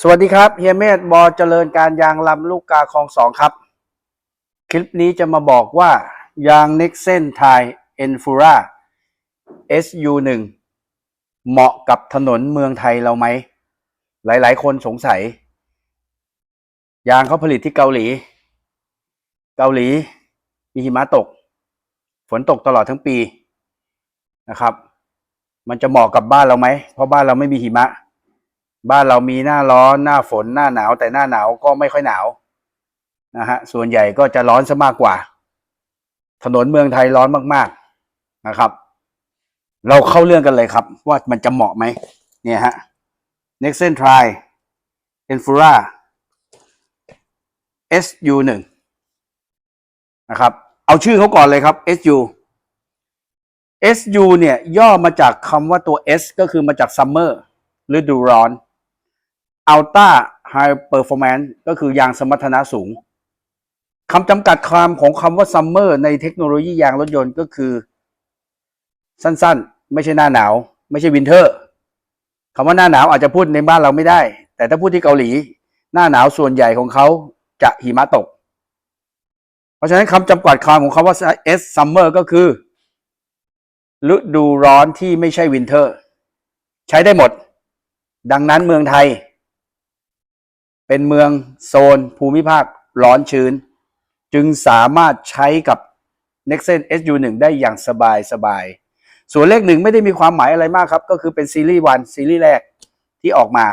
สวัสดีครับเฮียเมธบอเจริญการยางลำลูกกาคลองสองครับ คลิปนี้จะมาบอกว่ายาง n e x e n t i Enfura SU1 เหมาะกับถนนเมืองไทยเราไหม หลายๆ คนสงสัย ยางเขาผลิตที่เกาหลี เกาหลีมีหิมะตก ฝนตกตลอดทั้งปีนะครับ มันจะเหมาะกับบ้านเราไหม เพราะบ้านเราไม่มีหิมะ บ้านเรามีหน้าร้อนหน้าฝนหน้าหนาวแต่หน้าหนาวก็ไม่ค่อยหนาวนะฮะส่วนใหญ่ก็จะร้อนซะมากกว่า ถนนเมืองไทยร้อนมากๆนะครับ เราเข้าเรื่องกันเลยครับ ว่ามันจะเหมาะไหมเนี่ยฮะ Nexen Tri Enfura SU 1 นะครับ เอาชื่อเขาก่อนเลยครับ SU SU เนี่ยย่อมาจากคำว่าตัว S ก็คือมาจาก Summer ฤดูร้อน Ultra High Performance ก็คือยางสมรรถนะสูงคำจำกัดความของคำว่า Summer ในเทคโนโลยียางรถยนต์ก็คือ สั้นๆ ไม่ใช่หน้าหนาว ไม่ใช่วินเทอร์คำว่าหน้าหนาวอาจจะพูดในบ้านเราไม่ได้ แต่ถ้าพูดที่เกาหลี หน้าหนาวส่วนใหญ่ของเขาจะหิมะตก เพราะฉะนั้นคำจำกัดความของคำว่า S Summer ก็คือ ฤดูร้อนที่ไม่ใช่วินเทอร์ ใช้ได้หมด ดังนั้นเมืองไทย เป็นเมืองโซนภูมิภาคร้อนชื้น จึงสามารถใช้กับ Nexen SU1 ได้อย่างสบายสบายส่วนเลขหนึ่งไม่ได้มีความหมายอะไรมากครับ ก็คือเป็นซีรีส์วันซีรีส์แรกที่ออกมา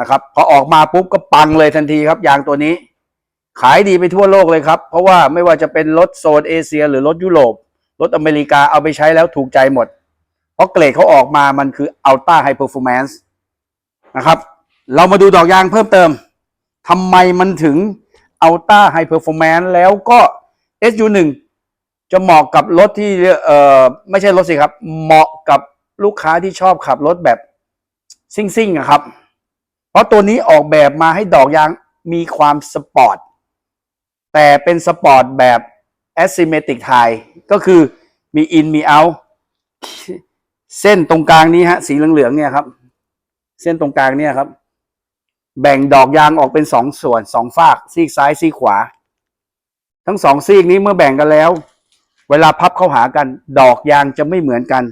นะครับพอออกมาปุ๊บก็ปังเลยทันทีครับยางตัวนี้ ขายดีไปทั่วโลกเลยครับ เพราะว่าไม่ว่าจะเป็นรถโซนเอเชีย หรือรถยุโรปรถอเมริกาเอาไปใช้แล้วถูกใจหมด เพราะเกรดเขาออกมามันคือ Ultra High Performance นะครับ เรามาดูดอกยางเพิ่มเติมทำไมมันถึง Ultra High Performance แล้วก็ SU1 จะเหมาะกับรถที่เอ่อไม่ใช่รถสิครับ เหมาะกับลูกค้าที่ชอบขับรถแบบซิ่งๆอะครับ เพราะตัวนี้ออกแบบมาให้ดอกยางมีความสปอร์ต แต่เป็นสปอร์ตแบบ asymmetric tie ก็คือมีอินมีเอาเส้นตรงกลางนี้ฮะ สีเหลืองๆเนี่ยครับ เส้นตรงกลางเนี่ยครับ แบ่งดอกยางออกเป็นสองส่วนสองฝากซีกซ้ายซีกขวา ทั้งสองซีกนี้เมื่อแบ่งกันแล้ว เวลาพับเข้าหากัน ดอกยางจะไม่เหมือนกัน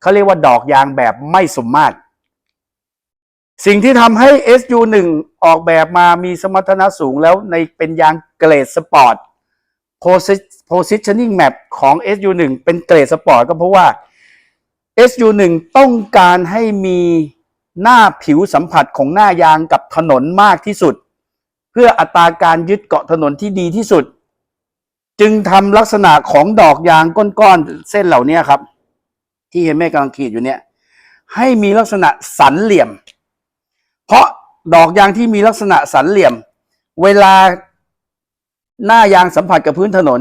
เขาเรียกว่าดอกยางแบบไม่สมมาตร สิ่งที่ทำให้ SU1 ออกแบบมามีสมรรถนะสูงแล้วในเป็นยางเกรดสปอร์ต positioning map ของ SU1 เป็นเกรดสปอร์ตก็เพราะว่า SU1 ต้องการให้มี หน้าผิวสัมผัสของหน้ายางกับถนนมากที่สุด เพื่ออัตราการยึดเกาะถนนที่ดีที่สุด จึงทำลักษณะของดอกยางก้อนๆเส้นเหล่านี้ครับ ที่เห็นแม่กำลังขีดอยู่เนี่ยให้มีลักษณะสันเหลี่ยม เพราะดอกยางที่มีลักษณะสันเหลี่ยม เวลาหน้ายางสัมผัสกับพื้นถนน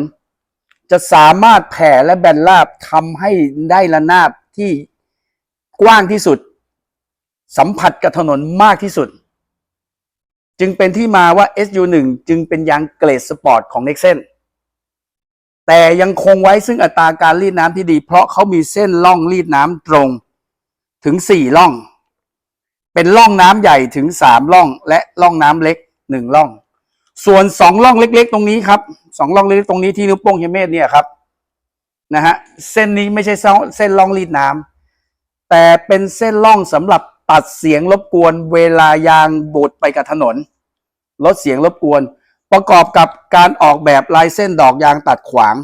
จะสามารถแผ่และแบนราบทำให้ได้ระนาบที่กว้างที่สุด สัมผัสกับถนนมากที่สุด จึงเป็นที่มาว่า SU1 จึงเป็นยางเกรดสปอร์ตของ Nexen แต่ยังคงไว้ซึ่งอัตราการรีดน้ำที่ดี เพราะเขามีเส้นล่องรีดน้ำตรงถึงสี่ล่อง เป็นล่องน้ำใหญ่ถึงสามล่อง และล่องน้ำเล็กหนึ่งล่อง ส่วนสองล่องเล็กๆ ตรงนี้ครับสองล่องเล็กๆตรงนี้ที่นิ้วโป้งเฮเมธเนี่ยครับนะฮะเส้นนี้ไม่ใช่เส้นล่องรีดน้ำแต่เป็นเส้นล่องสำหรับ ตัดเสียงรบกวนเวลายางบูดไปกับถนน ลดเสียงรบกวน ประกอบกับการออกแบบลายเส้นดอกยางตัดขวาง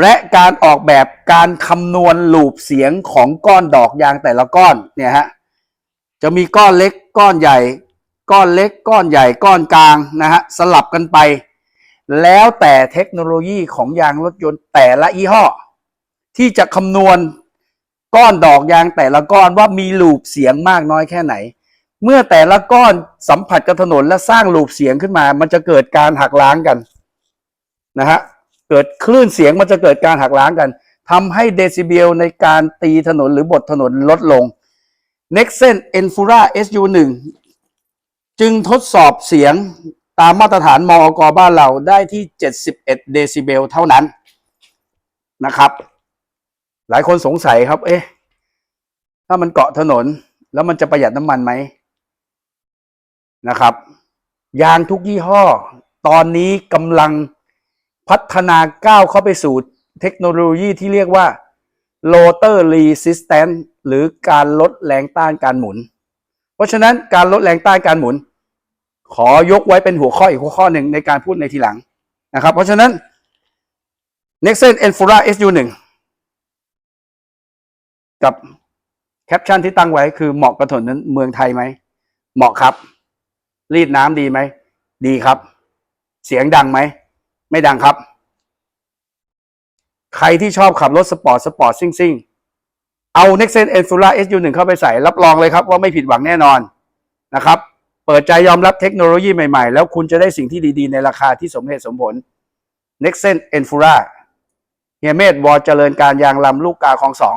และการออกแบบการคำนวณลูปเสียงของก้อนดอกยางแต่ละก้อนเนี่ยฮะจะมีก้อนเล็กก้อนใหญ่ ก้อนเล็กก้อนใหญ่ก้อนกลางนะฮะสลับกันไป แล้วแต่เทคโนโลยีของยางรถยนต์แต่ละยี่ห้อ ที่จะคำนวณ ก้อนดอกยางแต่ละก้อนว่ามีลูปเสียงมากน้อยแค่ไหน เมื่อแต่ละก้อนสัมผัสกับถนนและสร้างลูปเสียงขึ้นมา มันจะเกิดการหักล้างกันนะฮะเกิดคลื่นเสียงมันจะเกิดการหักล้างกันทำให้เดซิเบลในการตีถนนหรือบทถนนลดลง Nexen Enfura SU1 จึงทดสอบเสียงตามมาตรฐานมอกบ้านเราได้ที่ 71 เดซิเบลเท่านั้นนะครับ หลายคนสงสัยครับ เอ๊ะ ถ้ามันเกาะถนน แล้วมันจะประหยัดน้ำมันไหมนะครับ ยางทุกยี่ห้อ ตอนนี้กำลังพัฒนาก้าวเข้าไปสู่เทคโนโลยีที่เรียกว่า rotor resistance หรือการลดแรงต้านการหมุน เพราะฉะนั้นการลดแรงต้านการหมุน ขอยกไว้เป็นหัวข้ออีกหัวข้อหนึ่งในการพูดในทีหลังนะครับ เพราะฉะนั้น Nexen Enfura SU1 กับแคปชั่นที่ตั้งไว้คือเหมาะกับถนนเมืองไทยไหม เหมาะครับ รีดน้ำดีไหม ดีครับ เสียงดังไหม ไม่ดังครับ ใครที่ชอบขับรถสปอร์ต สปอร์ตซิ่งซิ่งเอา Nexen Enfura SU1 เข้าไปใส่ รับรองเลยครับว่าไม่ผิดหวังแน่นอนนะครับ เปิดใจยอมรับเทคโนโลยีใหม่ๆ แล้วคุณจะได้สิ่งที่ดีๆ ในราคาที่สมเหตุสมผล Nexen Enfura เฮียเมธวอเจริญการยางลำลูกกาของสอง